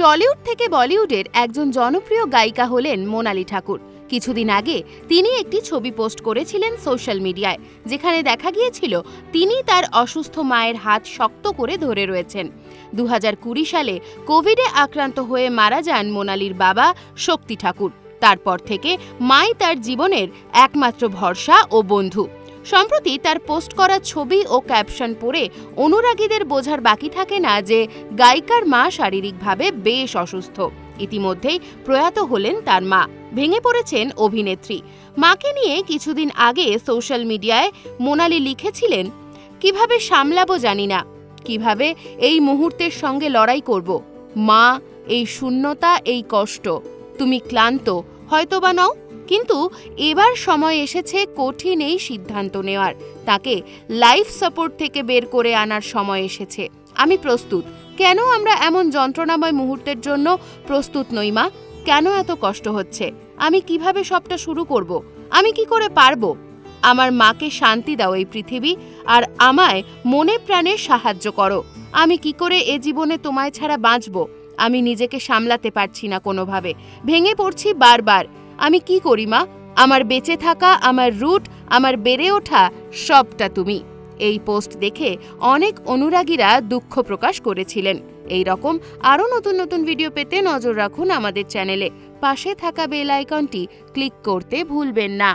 Tollywood থেকে বলিউডের একজন জনপ্রিয় গায়িকা হলেন মোনালি ঠাকুর। কিছুদিন আগে তিনি একটি ছবি পোস্ট করেছিলেন সোশ্যাল মিডিয়ায়, যেখানে দেখা গিয়েছিল তিনি তার অসুস্থ মায়ের হাত শক্ত করে ধরে রয়েছেন। দু সালে কোভিডে আক্রান্ত হয়ে মারা যান মোনালির বাবা শক্তি ঠাকুর। তারপর থেকে মাই তার জীবনের একমাত্র ভরসা ও বন্ধু। সম্প্রতি তার পোস্ট করা ছবি ও ক্যাপশন পড়ে অনুরাগীদের বোঝার বাকি থাকে না যে গায়িকার মা শারীরিকভাবে বেশ অসুস্থ। ইতিমধ্যেই প্রয়াত হলেন তার মা। ভেঙে পড়েছেন অভিনেত্রী। মাকে নিয়ে কিছুদিন আগে সোশ্যাল মিডিয়ায় মোনালি লিখেছিলেন, কীভাবে সামলাবো জানি না। কীভাবে এই মুহূর্তের সঙ্গে লড়াই করব? মা, এই শূন্যতা, এই কষ্ট। তুমি ক্লান্ত, হয়তোবা নও কিন্তু এবার সময় এসেছে কঠিন এই সিদ্ধান্ত নেওয়ার। তাকে লাইফ সাপোর্ট থেকে বের করে আনার সময় এসেছে। আমি প্রস্তুত। কেন আমরা এমন যন্ত্রণাময় মুহূর্তের জন্য প্রস্তুত নই, মা? কেন এত কষ্ট হচ্ছে? আমি কীভাবে সবটা শুরু করব? আমি কি করে পারব? আমার মাকে শান্তি দাও এই পৃথিবী, আর আমায় মনে প্রাণে সাহায্য করো। আমি কি করে এ জীবনে তোমায় ছাড়া বাঁচব? আমি নিজেকে সামলাতে পারছি না কোনোভাবে। ভেঙে পড়ছি বারবার। আমি কি করি, মা? আমার বেঁচে থাকা, আমার রুট, আমার বেড়ে ওঠা, সবটা তুমি। এই পোস্ট দেখে অনেক অনুরাগীরা দুঃখ প্রকাশ করেছিলেন। এই রকম আরও নতুন নতুন ভিডিও পেতে নজর রাখুন আমাদের চ্যানেলে। পাশে থাকা বেল আইকনটি ক্লিক করতে ভুলবেন না।